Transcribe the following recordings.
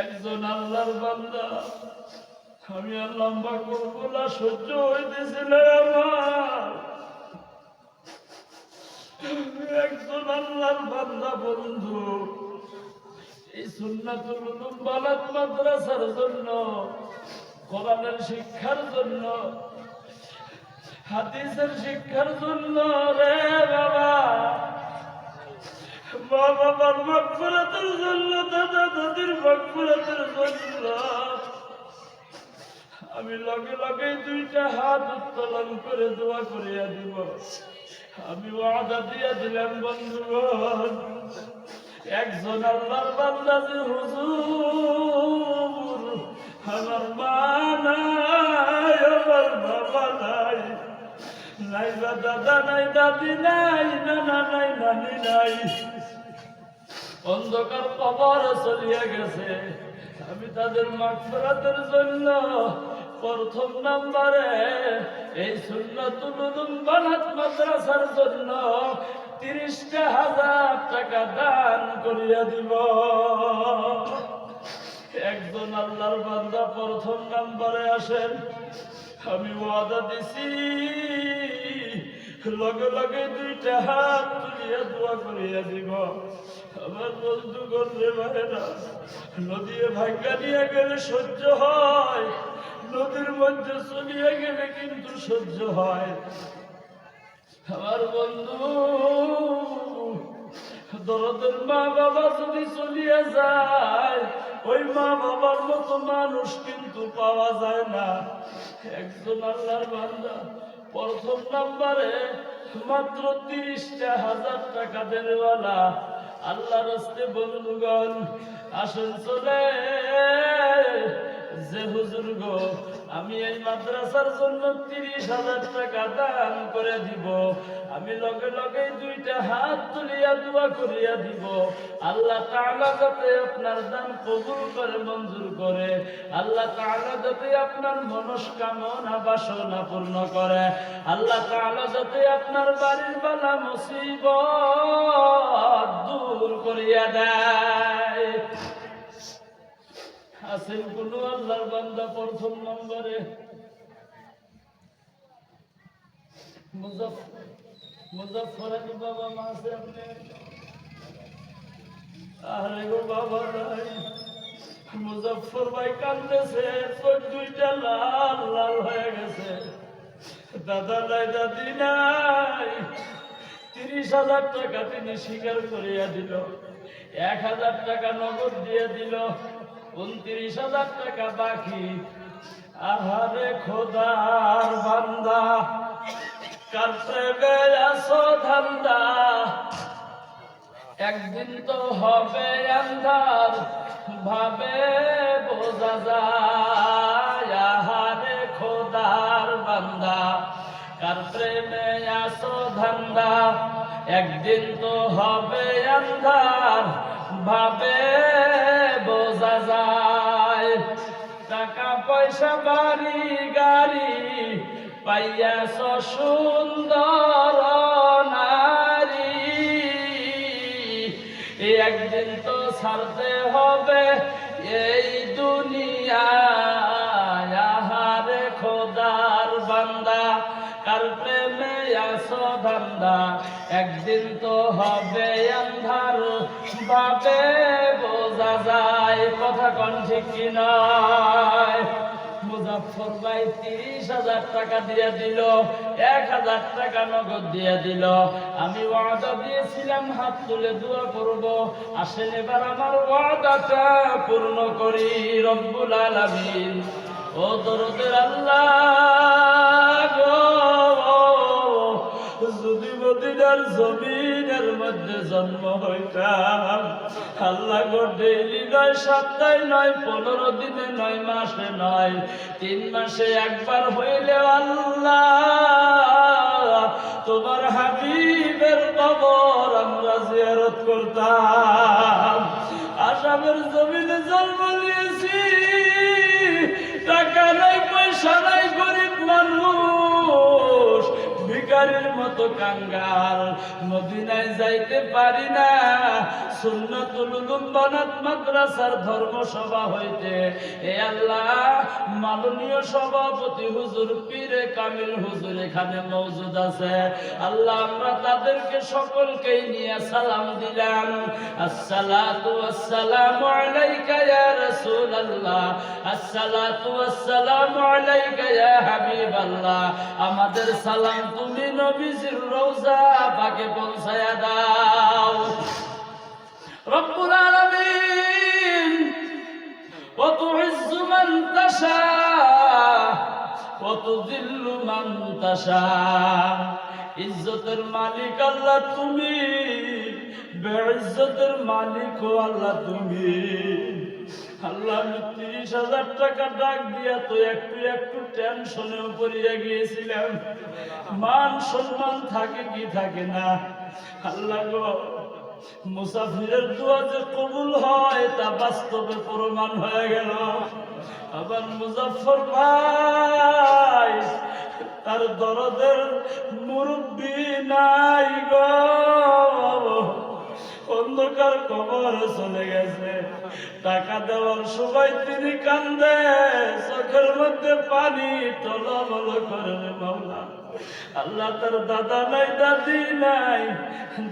একজন আল্লাহর বান্দা। আমি আর লম্বা করব না সহ্য হইতেছিল আমার একজন আল্লাহর বান্দা, বন্ধু। এই সুন্নাতুল উলুম বালাত মাদ্রাসার জন্য, কোরআনের শিক্ষার জন্য, হাদিসের শিক্ষার জন্য রে বাবা। মা বাবার মকফুরাতের জন্য দাদা। আমি লগে লগে দুইটা হাত উত্তোলন করে দোয়া করিয়া দিব। আমি ওয়াদা দিয়া দিলাম, বন্ধুগণ, একজন আল্লাহর বান্দা যে হুজুর, আমার মা নাই, আমার বাবা নাই নাই বা দাদা নাই, দাদি নাই, নানা নাই, নানি নাই। অন্ধকার কবর চলিয়া গেছে। আমি তাদের মাগফিরাতের জন্য প্রথম নাম্বারে এই সুন্নাতুল বানাত মাদ্রাসার জন্য তিরিশটা হাজার টাকা দান করিয়া দিব। একজন আল্লাহর বান্দা প্রথম নাম্বারে আসেন। আমি ওয়াদা দিছি, লগে লগে দুইটা হাত তুলিয়া দোয়া করিয়া দিব। আমার বন্ধু করলে ভাইরা নদীয়ে ভাগ্যা নিয়ে গেলে সহ্য হয়। নদীর মধ্যে চলিয়ে গেলে কিন্তু সহ্য হয়। আমার বন্ধু, দরদের মা বাবা যদি চলিয়ে যায়, ওই মা বাবার মতো মানুষ কিন্তু পাওয়া যায় না। একজন আল্লাহর বান্দা প্রথম নাম্বারে মাত্র তিরিশটা হাজার টাকা দেনেওয়ালা আল্লাহ রাস্তে বন্ধুগণ, আসেন চলে। যে হুজুর গো, আমি এই মাদ্রাসার জন্য তিরিশ হাজার টাকা দান করে দিব। আমি লগে লগে দুইটা হাত তুলিয়া দোয়া করিয়া দিব। আল্লাহ তাআলা যাতে আপনার দান কবুল করে, মঞ্জুর করে। আল্লাহ তাআলা যাতে আপনার মনস্কামনা, বাসনা পূর্ণ করে। আল্লাহ তাআলা যাতে আপনার বাড়ির বালা মুসিবত দূর করিয়া দেয়। আছেন কোন আল্লাহর বান্দা প্রথম নম্বরে। মুজফর বাবা মা আপনি আরে গো বাবা নাই মুজফর ভাই কান্দেছে, চোখ দুইটা লাল লাল হয়ে গেছে। দাদা নাই দাদি নাই। তিরিশ হাজার টাকা তিনি স্বীকার করিয়া দিল। এক হাজার টাকা নগদ দিয়ে দিল। উনত্রিশ হাজার টাকা বাকি। আহারে খোদার বান্দা কাটতে গেছো ধান্দা? একদিন তো হবে আন্ধার, ভাবে বোঝা যায়। আহারে খোদার বান্দা, কার প্রেমে ধান্দা। একদিন তো হবে আন্ধার, ভাবে বোঝা যায়। টাকা পয়সা, বাড়ি, গাড়ি, পাইয়াছ সুন্দর নারী। একদিন তো ছাড়তে হবে এই দুনিয়া। ধান্দা একদিন তো হবে আন্ধার ভাবে বোঝা যায় কথা কন ঠিক নয় মুজাফর ভাই তিরিশ হাজার টাকা দিয়ে দিল, এক হাজার টাকা নগদ দিয়ে দিল। আমি ওয়াদা দিয়েছিলাম, হাত তুলে দোয়া করব। আসেন এবার আমার ওয়াদাটা পূর্ণ করি রব্বুল আলামিন। ও দরদের আল্লাহ। মদিনার জমিনের মধ্যে জন্ম হইতাম। আল্লাহ গো ডেইলি নয়, সপ্তাহে নয়, পনেরো দিনে নয়, মাসে নয়, তিন মাসে একবার হইলে আল্লাহ তোমার হাবিবের কবর আমরা জিয়ারত করতাম। আসামের জমিনে জন্ম নিয়েছি। টাকা নাই, পয়সা নাই, গরিব মানুষ। ভিকারির মতো কাঙ্গাল। মদিনায় যাইতে পারি না। সুন্নাতুল উলুম মাদ্রাসার ধর্মসভা হইতে। এ আল্লাহ, মাননীয় সভাপতি হুজুর, পীরে কামিল হুজুর এখানে মওজুদ আছে। আল্লাহ, আমরা তাদেরকে সকলকেই নিয়ে সালাম দিলাম। আসসালাতু আলাইকা ইয়া রাসূলুল্লাহ। আসসালাতু আলাইকা ইয়া আমাদের সালাম তুমি যদি নবীজির রোজা পাকে পৌঁছায়া দাও। রব্বুল আলামিন ও তুইজ্জু মান তাশা ও তুযিল্লু মান তাশা। ইজ্জতের মালিক আল্লাহ তুমি বেইজ্জতের মালিক আল্লাহ তুমি। তিরিশ হাজার টাকা ডাক তো একটু একটু গিয়েছিলাম। মান থাকে কি থাকে না? গো, মুসাফিরের দোয়া যে কবুল হয় তা বাস্তবে প্রমাণ হয়ে গেল। আবার মুজাফর ভাই, তার দরদের মুরব্বী নাই গো। অন্ধকার কবরে চলে গেছে। টাকা দেওয়ার সময় তিনি কান্দে, চোখের মধ্যে পানি টলমল করে রে মাওলা। আল্লাহ তার দাদা নাই, দাদি নাই।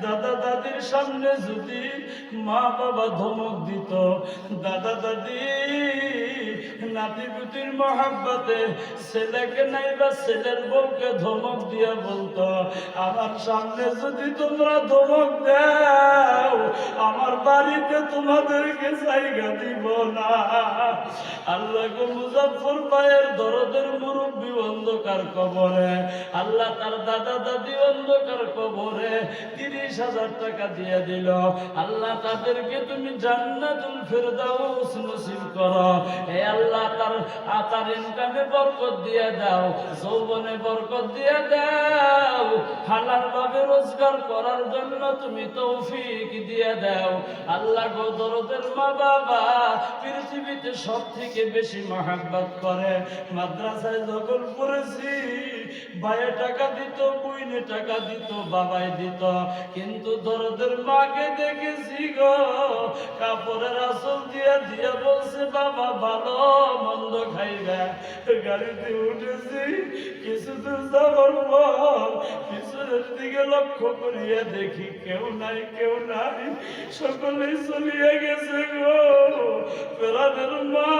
দাদা দাদির সামনে যদি মা বাবা ধমক দিত, দাদা দাদি নাতি পুতির মহাব্বতে ছেলেকে নাই বা ছেলের বউকে ধমক দিয়া বলতো, আমার সামনে যদি তোমরা ধমক দাও আমার বাড়িতে তোমাদেরকে জায়গা দিব না। আল্লাহ মুজাফর পায়ের ভাইয়ের দরদের মুরব্বী অন্ধকার কবরে, আল্লাহ তার দাদা দাদি অন্ধকার কবরে তিরিশ হাজার টাকা দিয়ে দিল। আল্লাহ তাদেরকে তুমি জান্নাতুল ফেরদাউস নসিব করো। হে আল্লাহ, তার তার ইনকামে বরকত দিয়ে দাও, যৌবনে বরকত দিয়ে দাও। হালাল ভাবে রোজগার করার জন্য তুমি তৌফিক দিয়ে দাও। আল্লাহ গো দরদের মা বাবা পৃথিবীতে সব থেকে বেশি মহাব্বত করে। মাদ্রাসায় যখন পড়েছি ভাইয়ে টাকা দিত বুইনে টাকা দিত, বাবাই দিত। কিন্তু দরদের মাকে দেখেছি গো, কাপড়ের আসল দিয়া দিয়ে বলছে, বাবা, ভালো মন্দ খাইবে। গাড়িতে উঠেছি, কিছু দূর যাবার পর পিছনের দিকে লক্ষ্য করিয়া দেখি কেউ নাই কেউ নাই। সকলেই চলিয়ে গেছে গো। প্রাণের মা,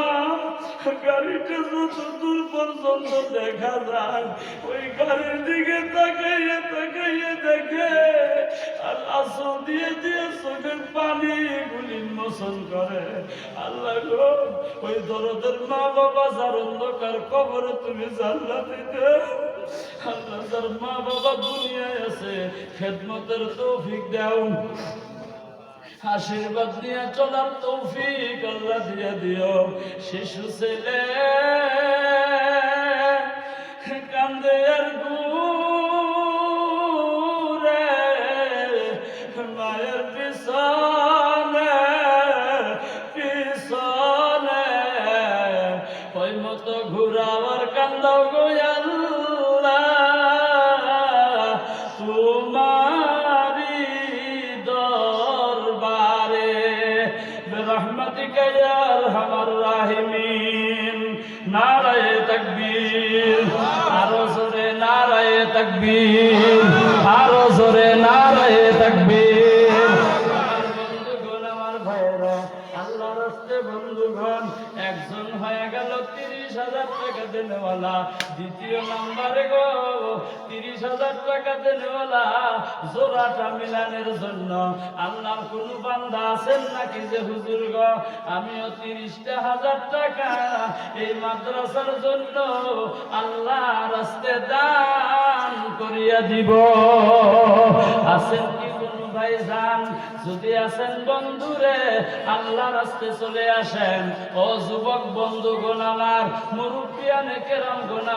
গাড়িটা যত দূর পর্যন্ত দেখা যায়। ওই গাড়ির দিকে তাকাইয়ে তাকাইয়ে দেখে আসল দিয়ে দিয়ে চোখের পানি গুলি মোচন করে। আল্লাহ গো, ওই দরদের মা বাবা যার অন্ধকার কবরে তুমি জান্নাতে দাও আল্লাহ যার মা বাবা দুনিয়ায় আছে, খেদমতের তৌফিক দাও। আশীর্বাদ নিয়ে চলার তৌফিক আল্লাহ দিয়ে দিও। শিশু ছেলে তাকবীর, আরও জোরে নারায়ে তাকবীর। আমার ভাইরা আল্লাহ রাস্তে বন্ধুগণ, একজন হয়ে গেল তিরিশ হাজার টাকা দেনেওয়ালা, দ্বিতীয় নাম্বারে গো। তিরিশ হাজার টাকা দেনেওয়ালা জোড়াটা মিলানের জন্য। আল্লাহর কোন বান্দা আছেন নাকি যে, হুজুর গ, আমিও তিরিশটা হাজার টাকা এই মাদ্রাসার জন্য আল্লাহ রাস্তে দান করিয়া দিব। আছেন কি কোন ভাই যান যদি আছেন বন্ধুরে আল্লাহ রাস্তে চলে আসেন। ও যুবক বন্ধু গুণ আমার মুরব্বিয়ানে কেরাম গুণ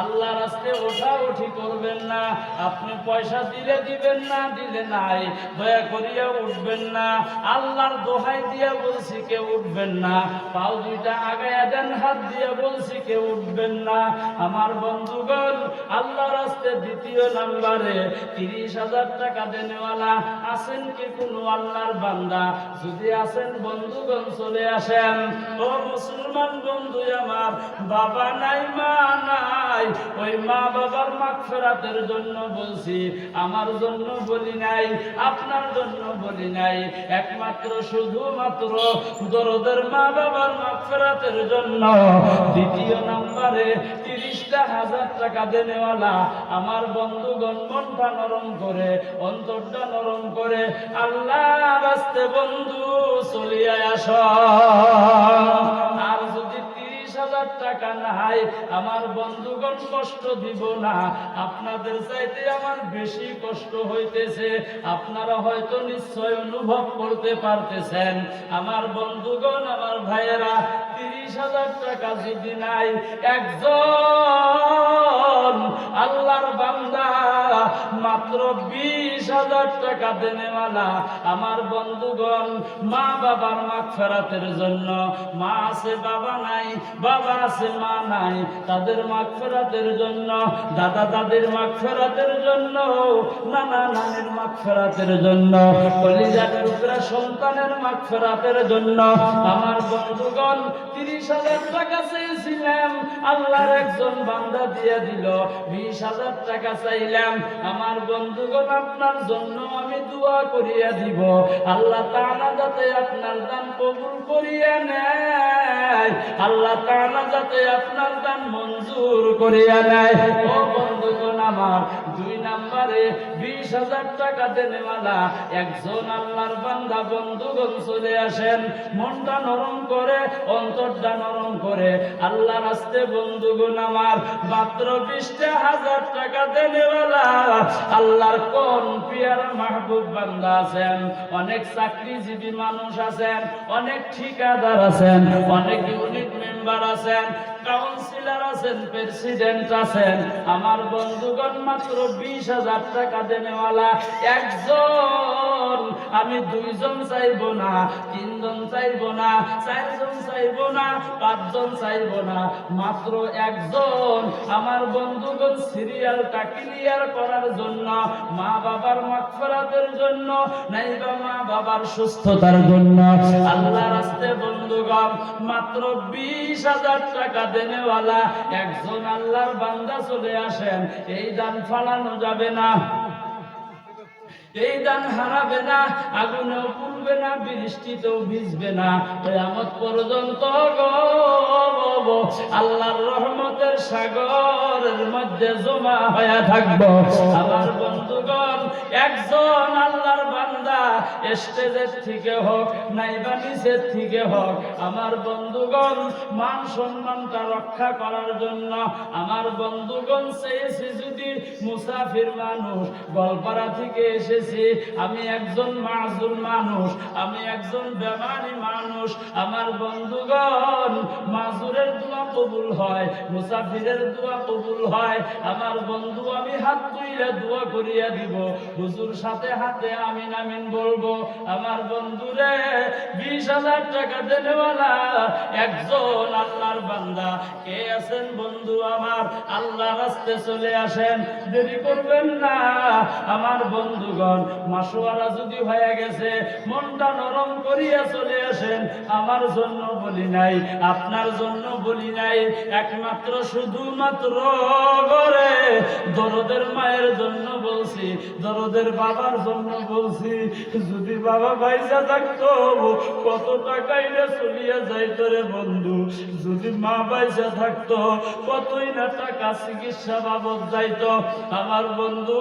আল্লাহ রাস্তে ওঠা উঠি করবেন না। আপনি পয়সা দিলে দিবেন না, দিলে নাই। দয়া করিয়া উঠবেন না। আল্লাহর দোহাই দিয়া বলছি কেউ উঠবেন না। পাও দুইটা আগায়া দেন, হাত দিয়ে বলছি কেউ উঠবেন না। আমার বন্ধুগণ আল্লাহ রাস্তে দ্বিতীয় নাম্বারে তিরিশ হাজার টাকা দেনেওয়ালা আছেন কি কোনো আল্লাহর বান্দা যদি আছেন, বন্ধুগণ চলে আসেন। ও মুসলমান বন্ধু, আমার বাবা নাই, মা নাই, ওই মা বাবার মাগফিরাতের জন্য বলছি, আমার জন্য বলি নাই, আপনার জন্য বলি নাই, একমাত্র শুধুমাত্র দরদের মা বাবার মাগফিরাতের জন্য। দ্বিতীয় নম্বরে তিরিশটা হাজার টাকা দেনেওয়ালা আমার বন্ধুগণ মনটা নরম করে, অন্তরটা নরম করে আল্লাহ রাস্তে বন্ধু চলিয়া আস। আর যদি তিরিশ হাজার টাকা নাই, আমার বন্ধুগণ কষ্ট দিব না। আপনাদের চাইতে আমার বেশি কষ্ট হইতেছে। আপনারা হয়তো নিশ্চয় অনুভব করতে পারতেছেন। আমার বন্ধুগণ, আমার ভাইয়েরা তিরিশ হাজার টাকা যদি নাই, একজন আল্লাহর বান্দা মাত্র বিশ হাজার টাকা দেনেওয়ালা আমার বন্ধুগণ, মা বাবার মাগ ফেরাতের জন্য, মা আছে, বাবা নাই, বাবা আছে, মা নাই, তাদের মাগ ফেরাতের জন্য, দাদা দাদির মাগ ফেরাতের জন্য, নানা নানির মাগ ফেরাতের জন্য, কলিজার টুকরা সন্তানের মাগ ফেরাতের জন্য। আমার বন্ধুগণ তিরিশ হাজার টাকা চেয়েছিলাম, আল্লাহর একজন বান্দা দিয়ে দিল। বিশ হাজার টাকা চাইলাম, আমার বন্ধুগণ আপনার জন্য আমি দোয়া করিয়া দিব। আল্লাহ তাআলা যাতে আপনার দান কবুল করিয়া নেয়, আল্লাহ তাআলা যাতে আপনার দান মঞ্জুর করিয়া নেয়। ও বন্ধুগণ আমার দুই নম্বরে বিশ হাজার টাকা দেনেওয়ালা একজন আল্লাহর বান্দা বন্ধুগণ চলে আসেন, মনটা নরম করে, অন্তরটা নরম করে। আল্লাহ রাস্তে বন্ধুগণ আমার, মাত্র বিশটা হাজার টাকা দেনেওয়ালা আল্লাহর কোন পিয়ারা মাহবুব বান্দা আছেন? অনেক চাকরিজীবী মানুষ আছেন, অনেক ঠিকাদার আছেন, অনেক ইউনিট মেম্বার আছেন কাউন্সিলর আছেন প্রেসিডেন্ট আছেন। আমার বন্ধুগণ মাত্র বিশ হাজার টাকা দেনেওয়ালা একজন। আমি দুইজন চাইব না, তিনজন চাইব না, চারজন চাইব না, পাঁচজন চাইব না, মাত্র একজন। আমার বন্ধুগণ সিরিয়ালটা ক্লিয়ার করার জন্য, মা বাবার মাগফিরাতের জন্য, নাইবা মা বাবার সুস্থতার জন্য। আল্লাহ রাস্তে বন্ধুগণ, মাত্র বিশ হাজার টাকা দেনেওয়ালা একজন আল্লাহর বান্দা চলে আসেন, এই দান ফালানো যাবে না। এই দান হারাবে না, আগুনেও পুড়বে না, বৃষ্টিতেও ভিজবে না। কেয়ামত পর্যন্ত আল্লাহর রহমতের সাগরের মধ্যে জমা হয়ে থাকব। আমার বন্ধুগণ একজন আল্লাহর বান্দা স্টেজের থেকে হোক, নাইবা নিচের থেকে হোক, আমার বন্ধুগণ মান সম্মানটা রক্ষা করার জন্য আমার বন্ধুগণ চেয়েছি যদি মুসাফির মানুষ, গলপাড়া থেকে এসেছি, আমি একজন মাজুর মানুষ, আমি একজন বেমারি মানুষ, আমার বন্ধুগণ মাজুরের দোয়া কবুল হয়, মুসাফিরের দোয়া কবুল হয়, আমার বন্ধু আমি হাত তুইলে দোয়া করিয়া দিব হুজুর সাথে হাতে আমিন আমিন বলব, আমার বন্ধুরে বিশ হাজার টাকা দেনেওয়ালা একজন আল্লাহর বান্দা। কে আছেন বন্ধু আমার? আল্লাহ রাস্তে চলে আসেন। দেরি করবেন না। আমার বন্ধুগণ, মাসোয়ারা যদি হয়ে গেছে, মনটা নরম করিয়া চলে আসেন। আমার জন্য বলি নাই, আপনার জন্য বলি নাই। একমাত্র শুধুমাত্র করে দরদের মায়ের জন্য বলছি দরদের বাবার জন্য বলছি, যদি বাবা পয়সা থাকতো, কত টাকাই না চলিয়া যাইতো রে বন্ধু। যদি মা পয়সা থাকতো, কতই না টাকা চিকিৎসা বাবদ যাইতো। আমার বন্ধু,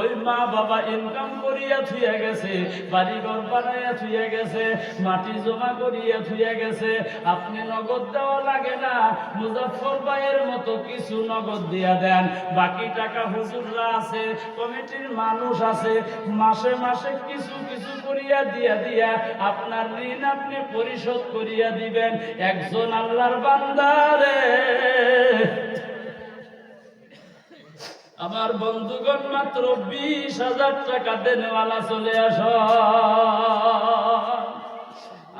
ওই মা বাবা ইনকাম করিয়া থুইয়া গেছে বাড়ি ঘর বানাইয়া থুয়ে গেছে, মাটি জমা করিয়া থুয়ে গেছে। আপনি নগদ দেওয়া লাগে না মুজাফর ভাইয়ের মতো কিছু নগদ দিয়া দেন। বাকি টাকা হুজুররা আছে, কমিটির মানুষ আছে, মাসে মাসে কিছু কিছু করিয়া দিয়া দিয়া আপনার ঋণ আপনি পরিশোধ করিয়া দিবেন। একজন আল্লাহর বান্দারে আমার বন্ধুগণ মাত্র বিশ হাজার টাকা দেনেওয়ালা চলে আস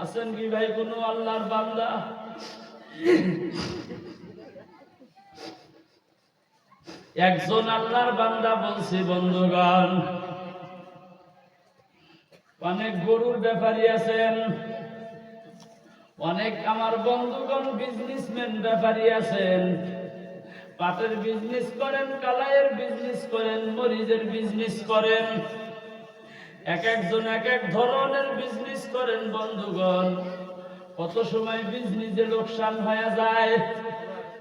আছেন কি ভাই কোনো আল্লাহর বান্দা? একজন আল্লাহর বান্দা বলছি, বন্ধুগণ, অনেক গরুর ব্যাপারী আছেন, অনেক আমার বন্ধুগণ বিজনেসম্যান ব্যাপারী আছেন। পাটের বিজনেস করেন, কালাইয়ের বিজনেস করেন, মরিচের বিজনেস করেন। এক একজন এক এক ধরনের বিজনেস করেন, বন্ধুগণ। কত সময় বিজনেসে লোকসান হয়ে যায়?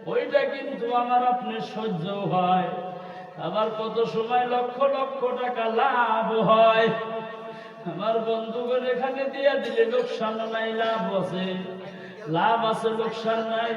ওইটা কিন্তু আমার আপনি সহ্য হয়। আবার কত সময় লক্ষ লক্ষ টাকা লাভ হয়। আমার বন্ধুগণ এখানে দিয়ে দিলে লোকসান নাই, লাভ আছে। লাভ আছে, লোকসান নাই।